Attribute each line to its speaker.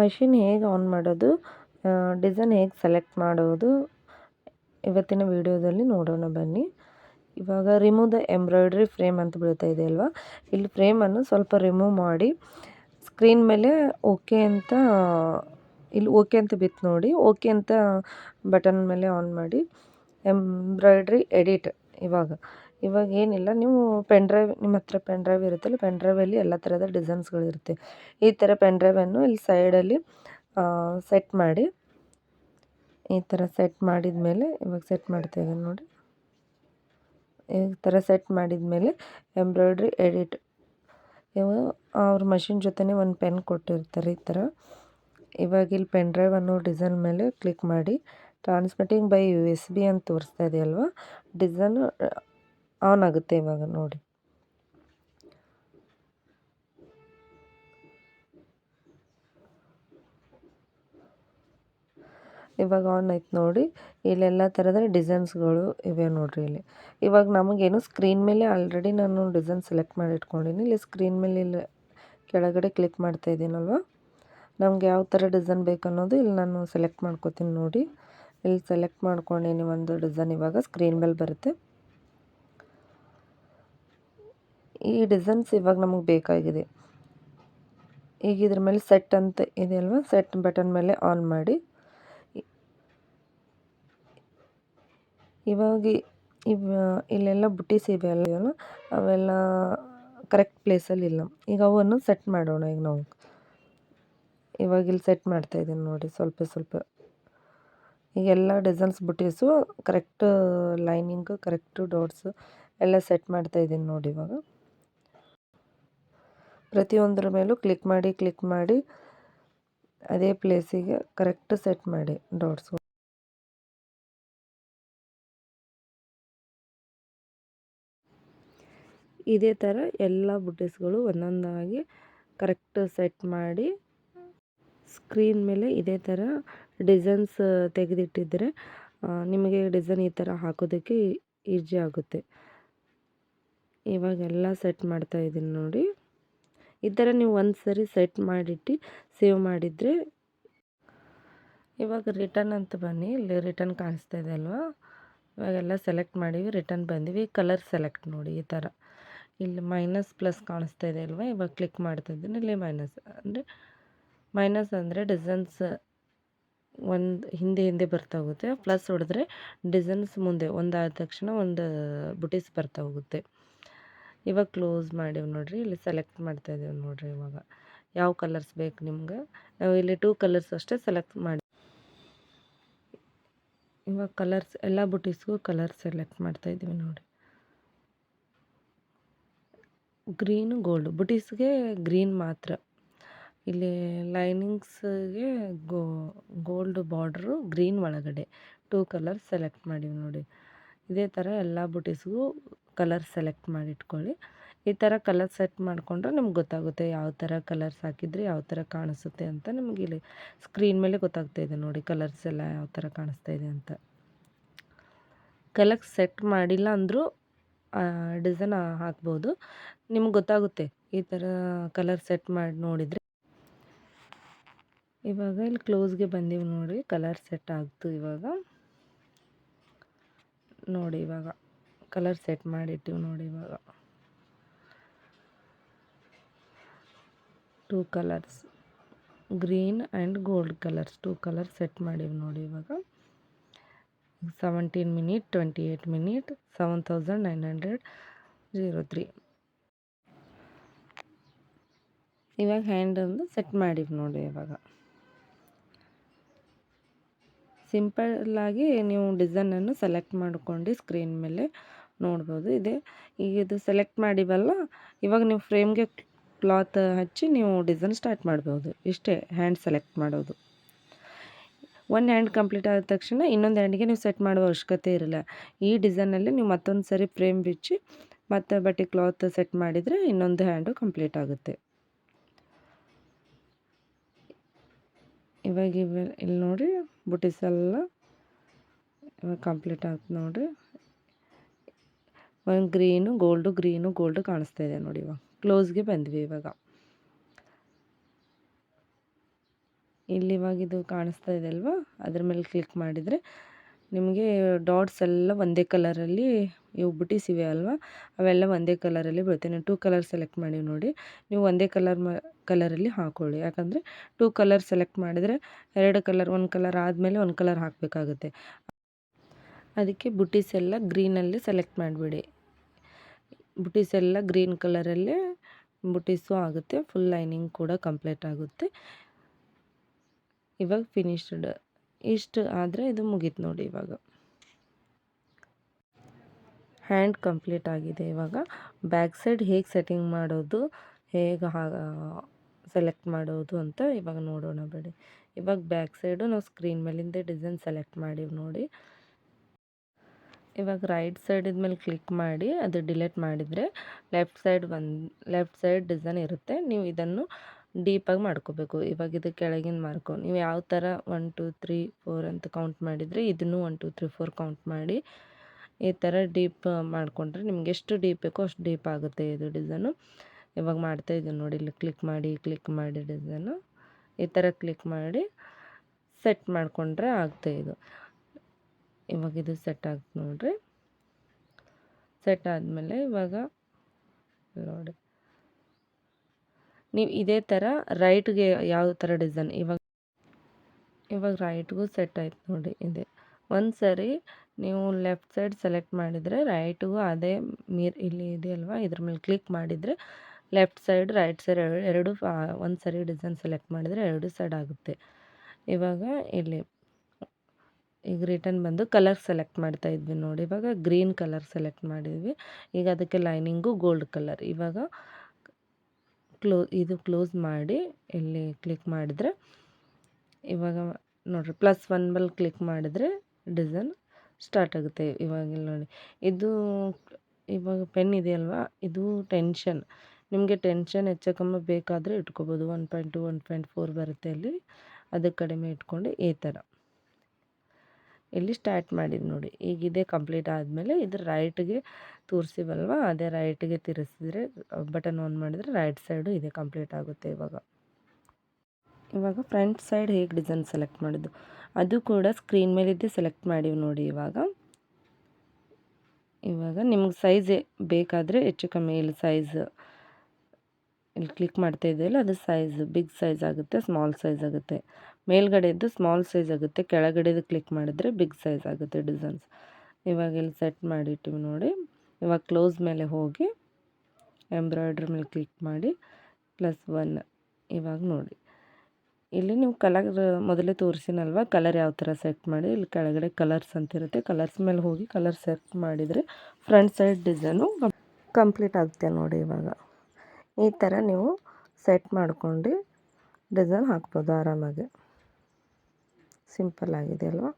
Speaker 1: Machine ಹೇಗೆ on ಮಾಡೋದು design ಹೇಗೆ ಸೆಲೆಕ್ಟ್ ಮಾಡೋದು, ಇವತ್ತಿನ ವಿಡಿಯೋದಲ್ಲಿ ನೋಡೋಣ ಬನ್ನಿ. ಇವಾಗ ರಿಮೂವ್ ದ ಎಂಬ್ರಾಯ್ಡ್ರಿ ಫ್ರೇಮ್ ಅಂತ ಬೀಳ್ತಾ ಇದೆ ಅಲ್ವಾ? ಇಲ್ಲಿ ಫ್ರೇಮನ್ನು ಸ್ವಲ್ಪ ರಿಮೂವ್ ಮಾಡಿ, ಸ್ಕ್ರೀನ್ ಮೇಲೆ ಓಕೆ ಅಂತ, ಇಲ್ಲಿ ಓಕೆ ಅಂತ ಬಿತ್ತು ನೋಡಿ, ಓಕೆ ಅಂತ ಬಟನ್ ಮೇಲೆ ಆನ್ ಮಾಡಿ, ಎಂಬ್ರಾಯ್ಡ್ರಿ ಎಡಿಟ್ ಇವಾಗ. ಇವಾಗ ಏನಿಲ್ಲ, ನೀವು ಪೆನ್ ಡ್ರೈವ್ ನಿಮ್ಮ ಹತ್ರ ಪೆನ್ ಡ್ರೈವ್ ಇರುತ್ತಲ್ಲ ಪೆನ್ ಡ್ರೈವಲ್ಲಿ ಎಲ್ಲ ಥರದ ಡಿಸೈನ್ಸ್ಗಳಿರುತ್ತೆ ಈ ಥರ ಪೆನ್ ಡ್ರೈವನ್ನು ಇಲ್ಲಿ ಸೈಡಲ್ಲಿ ಸೆಟ್ ಮಾಡಿ, ಈ ಥರ ಸೆಟ್ ಮಾಡಿದ ಮೇಲೆ ಇವಾಗ ಸೆಟ್ ಮಾಡ್ತಾ ನೋಡಿ. ಈ ಥರ ಸೆಟ್ ಮಾಡಿದ ಮೇಲೆ ಎಂಬ್ರಾಯ್ಡ್ರಿ ಎಡಿಟ್ ಇವಾಗ ಅವ್ರ ಮಷಿನ್ ಜೊತೆನೇ ಒಂದು ಪೆನ್ ಕೊಟ್ಟಿರ್ತಾರೆ ಈ ಥರ ಇವಾಗ ಇಲ್ಲಿ ಪೆನ್ ಡ್ರೈವ್ ಅನ್ನೋ ಡಿಸೈನ್ ಮೇಲೆ ಕ್ಲಿಕ್ ಮಾಡಿ transmitting by U S B ಅಂತ ತೋರಿಸ್ತಾ ಇದೆಯಲ್ವಾ? ಡಿಸೈನು ಆನ್ ಆಗುತ್ತೆ ಇವಾಗ ನೋಡಿ. ಇವಾಗ ಆನ್ ಆಯ್ತು ನೋಡಿ. ಇಲ್ಲೆಲ್ಲ ಥರದ ಡಿಸೈನ್ಸ್ಗಳು ಇವೆ ನೋಡಿರಿ ಇಲ್ಲಿ. ಇವಾಗ ನಮಗೇನು ಸ್ಕ್ರೀನ್ ಮೇಲೆ ಆಲ್ರೆಡಿ ನಾನು ಡಿಸೈನ್ ಸೆಲೆಕ್ಟ್ ಮಾಡಿ ಇಟ್ಕೊಂಡಿನಿ ಇಲ್ಲಿ ಸ್ಕ್ರೀನ್ ಮೇಲೆ ಇಲ್ಲಿ ಕೆಳಗಡೆ ಕ್ಲಿಕ್ ಮಾಡ್ತಾ ಇದ್ದೀನಲ್ವ? ನಮ್ಗೆ ಯಾವ ಥರ ಡಿಸೈನ್ ಬೇಕು ಅನ್ನೋದು ಇಲ್ಲಿ ನಾನು ಸೆಲೆಕ್ಟ್ ಮಾಡ್ಕೋತೀನಿ ನೋಡಿ. ಇಲ್ಲಿ ಸೆಲೆಕ್ಟ್ ಮಾಡ್ಕೊಂಡೀನಿ ಒಂದು ಡಿಸೈನ್ ಇವಾಗ ಸ್ಕ್ರೀನ್ ಮೇಲೆ ಬರುತ್ತೆ. ಈ ಡಿಸೈನ್ಸ್ ಇವಾಗ ನಮಗೆ ಬೇಕಾಗಿದೆ. ಈಗ ಇದ್ರ ಮೇಲೆ ಸೆಟ್ ಅಂತ ಇದೆ ಅಲ್ವಾ? ಸೆಟ್ ಬಟನ್ ಮೇಲೆ ಆನ್ ಮಾಡಿ. ಇವಾಗ ಇವ, ಇಲ್ಲೆಲ್ಲ ಬುಟ್ಟೀಸ್ ಇವೆ ಅಲ್ಲ ಅವೆಲ್ಲ ಕರೆಕ್ಟ್ ಪ್ಲೇಸಲ್ಲಿ ಇಲ್ಲ. ಈಗ ಅವನ್ನು ಸೆಟ್ ಮಾಡೋಣ ಈಗ ನಾವು. ಇವಾಗ ಇಲ್ಲಿ ಸೆಟ್ ಮಾಡ್ತಾ ಇದ್ದೀನಿ ನೋಡಿ, ಸ್ವಲ್ಪ ಸ್ವಲ್ಪ. ಈಗ ಎಲ್ಲ ಡಿಸೈನ್ಸ್ ಬುಟ್ಟೀಸು ಕರೆಕ್ಟ್ ಲೈನಿಂಗು ಕರೆಕ್ಟು ಡಾಟ್ಸು ಎಲ್ಲ ಸೆಟ್ ಮಾಡ್ತಾ ಇದ್ದೀನಿ ನೋಡಿ ಇವಾಗ. ಪ್ರತಿಯೊಂದರ ಮೇಲೂ ಕ್ಲಿಕ್ ಮಾಡಿ ಕ್ಲಿಕ್ ಮಾಡಿ, ಅದೇ ಪ್ಲೇಸಿಗೆ ಕರೆಕ್ಟ್ ಸೆಟ್ ಮಾಡಿ ಡಾಟ್ಸು ಇದೇ ಥರ ಎಲ್ಲ ಬುಡ್ಡೆಸ್ಗಳು ಒಂದೊಂದಾಗಿ ಕರೆಕ್ಟ್ ಸೆಟ್ ಮಾಡಿ ಸ್ಕ್ರೀನ್ ಮೇಲೆ ಇದೇ ಥರ ಡಿಸೈನ್ಸ್ ತೆಗೆದಿಟ್ಟಿದ್ದರೆ ನಿಮಗೆ ಡಿಸೈನ್ ಈ ಥರ ಹಾಕೋದಕ್ಕೆ ಈಜಿ ಆಗುತ್ತೆ. ಇವಾಗೆಲ್ಲ ಸೆಟ್ ಮಾಡ್ತಾ ಇದ್ದೀನಿ ನೋಡಿ. ಈ ಥರ ನೀವು ಒಂದು ಸರಿ ಸೆಟ್ ಮಾಡಿಟ್ಟು ಸೇವ್ ಮಾಡಿದರೆ ಇವಾಗ ರಿಟರ್ನ್ ಅಂತ ಬನ್ನಿ. ಇಲ್ಲಿ ರಿಟರ್ನ್ ಕಾಣಿಸ್ತಾ ಇದೆ ಅಲ್ವಾ? ಇವಾಗೆಲ್ಲ ಸೆಲೆಕ್ಟ್ ಮಾಡೀವಿ, ರಿಟರ್ನ್ ಬಂದೀವಿ. ಕಲರ್ ಸೆಲೆಕ್ಟ್ ನೋಡಿ ಈ ಥರ. ಇಲ್ಲಿ ಮೈನಸ್ ಪ್ಲಸ್ ಕಾಣಿಸ್ತಾ ಇದೆ ಅಲ್ವಾ? ಇವಾಗ ಕ್ಲಿಕ್ ಮಾಡ್ತಾ ಇದ್ದೀನಿ. ಇಲ್ಲಿ ಮೈನಸ್ ಅಂದರೆ ಮೈನಸ್ ಅಂದರೆ ಡಿಸೈನ್ಸ್ ಒಂದು ಹಿಂದೆ ಹಿಂದೆ ಬರ್ತಾ ಹೋಗುತ್ತೆ. ಪ್ಲಸ್ ಹೊಡೆದ್ರೆ ಡಿಸೈನ್ಸ್ ಮುಂದೆ ಒಂದಾದ ತಕ್ಷಣ ಒಂದು ಬುಟೀಸ್ ಬರ್ತಾ ಹೋಗುತ್ತೆ. ಇವಾಗ ಕ್ಲೋಸ್ ಮಾಡೀವಿ ನೋಡಿರಿ, ಇಲ್ಲಿ ಸೆಲೆಕ್ಟ್ ಮಾಡ್ತಾ ಇದ್ದೀವಿ ನೋಡಿರಿ ಇವಾಗ. ಯಾವ ಕಲರ್ಸ್ ಬೇಕು ನಿಮ್ಗೆ? ನಾವು ಇಲ್ಲಿ ಟೂ ಕಲರ್ಸ್ ಅಷ್ಟೇ ಸೆಲೆಕ್ಟ್ ಮಾಡಿ, ಇವಾಗ ಕಲರ್ಸ್, ಎಲ್ಲ ಬುಟೀಸ್ಗೂ ಕಲರ್ ಸೆಲೆಕ್ಟ್ ಮಾಡ್ತಾ ಇದ್ದೀವಿ ನೋಡಿ ಗ್ರೀನು, ಗೋಲ್ಡ್, ಬುಟೀಸ್ಗೆ ಗ್ರೀನ್ ಮಾತ್ರ. ಇಲ್ಲಿ ಲೈನಿಂಗ್ಸ್ಗೆ ಗೋ, ಗೋಲ್ಡ್ ಬಾರ್ಡ್ರು ಗ್ರೀನ್ ಒಳಗಡೆ. ಟೂ ಕಲರ್ಸ್ ಸೆಲೆಕ್ಟ್ ಮಾಡೀವಿ ನೋಡಿ ಇದೇ ಥರ ಎಲ್ಲ ಬುಟೀಸ್ಗೂ ಕಲರ್ ಸೆಲೆಕ್ಟ್ ಮಾಡಿ ಇಟ್ಕೊಳ್ಳಿ ಈ ಥರ ಕಲರ್ ಸೆಟ್ ಮಾಡಿಕೊಂಡ್ರೆ ನಿಮ್ಗೆ ಗೊತ್ತಾಗುತ್ತೆ ಯಾವ ಥರ ಕಲರ್ಸ್ ಹಾಕಿದರೆ ಯಾವ ಥರ ಕಾಣಿಸುತ್ತೆ ಅಂತ ನಿಮಗೆ ಇಲ್ಲಿ ಸ್ಕ್ರೀನ್ ಮೇಲೆ ಗೊತ್ತಾಗ್ತಾ ಇದೆ ನೋಡಿ ಕಲರ್ಸ್ ಎಲ್ಲ ಯಾವ ಥರ ಕಾಣಿಸ್ತಾ ಇದೆ ಅಂತ. ಕಲರ್ ಸೆಟ್ ಮಾಡಿಲ್ಲ ಅಂದರೂ ಡಿಸೈನ್ ಹಾಕ್ಬೋದು. ನಿಮ್ಗೆ ಗೊತ್ತಾಗುತ್ತೆ ಈ ಥರ ಕಲರ್ ಸೆಟ್ ಮಾಡಿ ನೋಡಿದರೆ. ಇವಾಗ ಇಲ್ಲಿ ಕ್ಲೋಸ್ಗೆ ಬಂದೀವಿ ನೋಡಿ ಕಲರ್ ಸೆಟ್ ಆಗ್ತು ಇವಾಗ. ನೋಡಿ ಇವಾಗ. ಕಲರ್ ಸೆಟ್ ಮಾಡಿಟ್ಟಿವಿ ನೋಡಿ ಇವಾಗ. Two colours green and gold colours two colour set ಮಾಡೀವಿ ನೋಡಿ ಇವಾಗ. Seventeen minute twenty eight minute seven thousand nine hundred zero three ಇವಾಗ ಹ್ಯಾಂಡ್ ಒಂದು ಸೆಟ್ ಮಾಡೀವಿ ನೋಡಿ ಇವಾಗ. ಸಿಂಪಲ್ಲಾಗಿ ನೀವು ಡಿಸೈನನ್ನು ಸೆಲೆಕ್ಟ್ ಮಾಡ್ಕೊಂಡು ಸ್ಕ್ರೀನ್ ಮೇಲೆ ನೋಡ್ಬೋದು. ಇದೆ. ಈಗ ಇದು ಸೆಲೆಕ್ಟ್ ಮಾಡಿವಲ್ಲ, ಇವಾಗ ನೀವು ಫ್ರೇಮ್ಗೆ ಕ್ಲಾತ್ ಹಚ್ಚಿ ನೀವು ಡಿಸೈನ್ ಸ್ಟಾರ್ಟ್ ಮಾಡ್ಬೋದು. ಇಷ್ಟೇ, ಹ್ಯಾಂಡ್ ಸೆಲೆಕ್ಟ್ ಮಾಡೋದು. ಒಂದು ಹ್ಯಾಂಡ್ ಕಂಪ್ಲೀಟ್ ಆದ ತಕ್ಷಣ ಇನ್ನೊಂದು ಹ್ಯಾಂಡಿಗೆ ನೀವು ಸೆಟ್ ಮಾಡುವ ಅವಶ್ಯಕತೆ ಇರಲ್ಲ. ಈ ಡಿಸೈನಲ್ಲಿ ನೀವು ಮತ್ತೊಂದು ಸರಿ ಫ್ರೇಮ್ ಬಿಚ್ಚಿ ಮತ್ತು ಬಟ್ಟೆ ಕ್ಲಾತ್ ಸೆಟ್ ಮಾಡಿದರೆ ಇನ್ನೊಂದು ಹ್ಯಾಂಡು ಕಂಪ್ಲೀಟ್ ಆಗುತ್ತೆ. ಇವಾಗ ಇವೆ ಇಲ್ಲಿ ನೋಡಿ ಬುಟೀಸ್ ಇವಾಗ ಕಂಪ್ಲೀಟ್ ಆಯ್ತು ನೋಡಿರಿ ಒಂದು ಗ್ರೀನು ಗೋಲ್ಡು ಗ್ರೀನು ಗೋಲ್ಡು ಕಾಣಿಸ್ತಾ ಇದೆ ನೋಡಿ ಇವಾಗ. ಕ್ಲೋಸ್ಗೆ ಬಂದ್ವಿ ಇವಾಗ. ಇಲ್ಲಿ ಇವಾಗ ಇದು ಕಾಣಿಸ್ತಾ ಇದೆ ಅಲ್ವಾ? ಅದ್ರ ಮೇಲೆ ಕ್ಲಿಕ್ ಮಾಡಿದರೆ ನಿಮಗೆ ಡಾಟ್ಸ್ ಎಲ್ಲ ಒಂದೇ ಕಲರಲ್ಲಿ ಇವು ಬುಟೀಸ್ ಇವೆ ಅಲ್ವಾ? ಅವೆಲ್ಲ ಒಂದೇ ಕಲರಲ್ಲಿ ಬರುತ್ತೆ ನೀವು ಟೂ ಕಲರ್ ಸೆಲೆಕ್ಟ್ ಮಾಡಿ ನೋಡಿ. ನೀವು ಒಂದೇ ಕಲರ್ ಮ, ಕಲರಲ್ಲಿ ಹಾಕ್ಕೊಳ್ಳಿ ಯಾಕಂದರೆ ಟೂ ಕಲರ್ ಸೆಲೆಕ್ಟ್ ಮಾಡಿದರೆ ಎರಡು ಕಲರ್, ಒಂದು ಕಲರ್ ಆದಮೇಲೆ ಒಂದು ಕಲರ್ ಹಾಕಬೇಕಾಗುತ್ತೆ. ಅದಕ್ಕೆ ಬುಟೀಸ್ ಎಲ್ಲ ಗ್ರೀನಲ್ಲಿ ಸೆಲೆಕ್ಟ್ ಮಾಡಿಬಿಡಿ. ಬುಟೀಸ್ ಎಲ್ಲ ಗ್ರೀನ್ ಕಲರಲ್ಲೇ ಬುಟೀಸು ಆಗುತ್ತೆ. ಫುಲ್ ಲೈನಿಂಗ್ ಕೂಡ ಕಂಪ್ಲೀಟ್ ಆಗುತ್ತೆ. ಇವಾಗ ಫಿನಿಶ್ಡ್ ಇಷ್ಟು ಆದರೆ ಇದು ಮುಗೀತು ನೋಡಿ ಇವಾಗ. ಹ್ಯಾಂಡ್ ಕಂಪ್ಲೀಟ್ ಆಗಿದೆ ಇವಾಗ. ಬ್ಯಾಕ್ ಸೈಡ್ ಹೇಗೆ ಸೆಟ್ಟಿಂಗ್ ಮಾಡೋದು, ಹೇಗೆ ಸೆಲೆಕ್ಟ್ ಮಾಡೋದು ಅಂತ ಇವಾಗ ನೋಡೋಣ ಬಿಡಿ. ಇವಾಗ ಬ್ಯಾಕ್ ಸೈಡು ನಾವು ಸ್ಕ್ರೀನ್ ಮೇಲಿಂದ ಡಿಸೈನ್ ಸೆಲೆಕ್ಟ್ ಮಾಡಿವಿ ನೋಡಿ. ಇವಾಗ ರೈಟ್ ಸೈಡ್ ಮೇಲೆ ಕ್ಲಿಕ್ ಮಾಡಿ, ಅದು ಡಿಲೀಟ್ ಮಾಡಿದರೆ ಲೆಫ್ಟ್ ಸೈಡ್ ಒಂದು ಲೆಫ್ಟ್ ಸೈಡ್ ಡಿಸೈನ್ ಇರುತ್ತೆ. ನೀವು ಇದನ್ನು ಡೀಪಾಗಿ ಮಾಡ್ಕೋಬೇಕು. ಇವಾಗ ಇದು ಕೆಳಗಿನ ಮಾರ್ಕು. ನೀವು ಯಾವ ಥರ ಒನ್ ಟು ತ್ರೀ ಫೋರ್ ಅಂತ ಕೌಂಟ್ ಮಾಡಿದರೆ ಇದನ್ನು one two three four count ಮಾಡಿ ಈ ಥರ ಡೀಪ್ ಮಾಡಿಕೊಂಡ್ರೆ ನಿಮ್ಗೆ ಎಷ್ಟು ಡೀಪ್ ಬೇಕೋ ಅಷ್ಟು ಡೀಪ್ ಆಗುತ್ತೆ ಇದು ಡಿಸೈನು ಇವಾಗ ಮಾಡ್ತಾ ಇದ್ದೀನಿ ನೋಡಿ, ಇಲ್ಲಿ ಕ್ಲಿಕ್ ಮಾಡಿ ಕ್ಲಿಕ್ ಮಾಡಿ ಡಿಸೈನು ಈ ಥರ ಕ್ಲಿಕ್ ಮಾಡಿ ಸೆಟ್ ಮಾಡಿಕೊಂಡ್ರೆ ಆಗ್ತಾ ಇದು. ಇವಾಗ ಇದು ಸೆಟ್ ಆಗುತ್ತೆ ನೋಡಿರಿ. ಸೆಟ್ ಆದಮೇಲೆ ಇವಾಗ ನೋಡಿ. ನೀವು ಇದೇ ಥರ ರೈಟ್ಗೆ ಯಾವ ಥರ ಡಿಸೈನ್ ಇವಾಗ ಇವಾಗ ರೈಟ್ಗೂ ಸೆಟ್ ಆಯ್ತು ನೋಡಿ ಇದೆ. ಒಂದು ಸರಿ ನೀವು ಲೆಫ್ಟ್ ಸೈಡ್ ಸೆಲೆಕ್ಟ್ ಮಾಡಿದರೆ ರೈಟ್ಗೂ ಅದೇ ಮೀರ್ ಇಲ್ಲಿ ಇದೆಯಲ್ವಾ ಇದ್ರ ಮೇಲೆ ಕ್ಲಿಕ್ ಮಾಡಿದರೆ ಲೆಫ್ಟ್ ಸೈಡ್ ರೈಟ್ ಸೈಡ್ ಎರಡು ಒಂದು ಸರಿ ಡಿಸೈನ್ ಸೆಲೆಕ್ಟ್ ಮಾಡಿದರೆ ಎರಡು ಸೈಡ್ ಆಗುತ್ತೆ. ಇವಾಗ ಇಲ್ಲಿ ಈಗ ರಿಟರ್ನ್ ಬಂದು ಕಲರ್ ಸೆಲೆಕ್ಟ್ ಮಾಡ್ತಾ ಇದ್ವಿ ನೋಡಿ, ಇವಾಗ ಗ್ರೀನ್ ಕಲರ್ ಸೆಲೆಕ್ಟ್ ಮಾಡಿದ್ವಿ. ಈಗ ಅದಕ್ಕೆ ಲೈನಿಂಗು ಗೋಲ್ಡ್ ಕಲರ್ ಇವಾಗ ಕ್ಲೋ, ಇದು ಕ್ಲೋಸ್ ಮಾಡಿ ಇಲ್ಲಿ ಕ್ಲಿಕ್ ಮಾಡಿದರೆ, ಇವಾಗ ನೋಡಿರಿ, ಪ್ಲಸ್ ಒನ್ ಬಲ್ ಕ್ಲಿಕ್ ಮಾಡಿದರೆ ಡಿಸೈನ್ ಸ್ಟಾರ್ಟ್ ಆಗುತ್ತೆ. ಇವಾಗ ನೋಡಿ, ಇದು ಇವಾಗ ಪೆನ್ ಇದೆಯಲ್ವಾ ಇದು ಟೆನ್ಷನ್. ನಿಮಗೆ ಟೆನ್ಷನ್ ಹೆಚ್ಚು ಕಮ್ಮಿ ಬೇಕಾದರೆ ಇಟ್ಕೋಬೋದು. One point two, one point four ಬರುತ್ತೆ ಅಲ್ಲಿ. ಅದಕ್ಕೆ ಕಡಿಮೆ ಇಟ್ಕೊಂಡು ಈ ಥರ. ಇಲ್ಲಿ ಸ್ಟಾರ್ಟ್ ಮಾಡಿದ್ದು ನೋಡಿ. ಈಗ ಇದೇ ಕಂಪ್ಲೀಟ್ ಆದಮೇಲೆ ಇದು ರೈಟ್ಗೆ ತೋರಿಸಿವಲ್ವ? ಅದೇ ರೈಟ್ಗೆ ತಿರುಸಿದ್ರೆ ಬಟನ್ ಆನ್ ಮಾಡಿದರೆ ರೈಟ್ ಸೈಡು ಇದೆ ಕಂಪ್ಲೀಟ್ ಆಗುತ್ತೆ ಇವಾಗ. ಇವಾಗ ಫ್ರಂಟ್ ಸೈಡ್ ಹೇಗೆ ಡಿಸೈನ್ ಸೆಲೆಕ್ಟ್ ಮಾಡಿದ್ದು ಅದು ಕೂಡ ಸ್ಕ್ರೀನ್ ಮೇಲಿದ್ದೇ ಸೆಲೆಕ್ಟ್ ಮಾಡಿವಿ ನೋಡಿ ಇವಾಗ. ಇವಾಗ ನಿಮ್ಗೆ ಸೈಜ್ ಬೇಕಾದರೆ ಹೆಚ್ಚು ಕಮ್ಮಿ ಇಲ್ಲಿ ಸೈಜ್ ಇಲ್ಲಿ ಕ್ಲಿಕ್ ಮಾಡ್ತಾ ಇದೆಯಲ್ಲ ಅದು ಸೈಜ್ ಬಿಗ್ ಸೈಜ್ ಆಗುತ್ತೆ ಸ್ಮಾಲ್ ಸೈಜ್ ಆಗುತ್ತೆ. ಮೇಲ್ಗಡೆದು ಸ್ಮಾಲ್ ಸೈಜ್ ಆಗುತ್ತೆ, ಕೆಳಗಡೆದು ಕ್ಲಿಕ್ ಮಾಡಿದ್ರೆ ಬಿಗ್ ಸೈಜ್ ಆಗುತ್ತೆ ಡಿಸೈನ್ಸ್ ಇವಾಗ ಇಲ್ಲಿ ಸೆಟ್ ಮಾಡಿಟ್ಟಿವಿ ನೋಡಿ. ಇವಾಗ ಕ್ಲೋಸ್ ಮೇಲೆ ಹೋಗಿ ಎಂಬ್ರಾಯ್ಡ್ರಿ ಮೇಲೆ ಕ್ಲಿಕ್ ಮಾಡಿ ಪ್ಲಸ್ ಒನ್ ಇವಾಗ ನೋಡಿ. ಇಲ್ಲಿ ನೀವು ಕಲರ್ ಮೊದಲೇ ತೋರಿಸಿನಲ್ವ ಕಲರ್ ಯಾವ ಥರ ಸೆಟ್ ಮಾಡಿ, ಇಲ್ಲಿ ಕೆಳಗಡೆ ಕಲರ್ಸ್ ಅಂತಿರುತ್ತೆ. ಕಲರ್ಸ್ ಮೇಲೆ ಹೋಗಿ ಕಲರ್ ಸೆಟ್ ಮಾಡಿದರೆ ಫ್ರಂಟ್ ಸೈಡ್ ಡಿಸೈನು ಕಂಪ್ಲೀಟ್ ಆಗುತ್ತೆ ನೋಡಿ ಇವಾಗ. ಈ ಥರ ನೀವು ಸೆಟ್ ಮಾಡ್ಕೊಂಡು ಡಿಸೈನ್ ಹಾಕ್ಬೋದು ಆರಾಮಾಗಿ. ಸಿಂಪಲ್ ಆಗಿದೆ ಅಲ್ವಾ?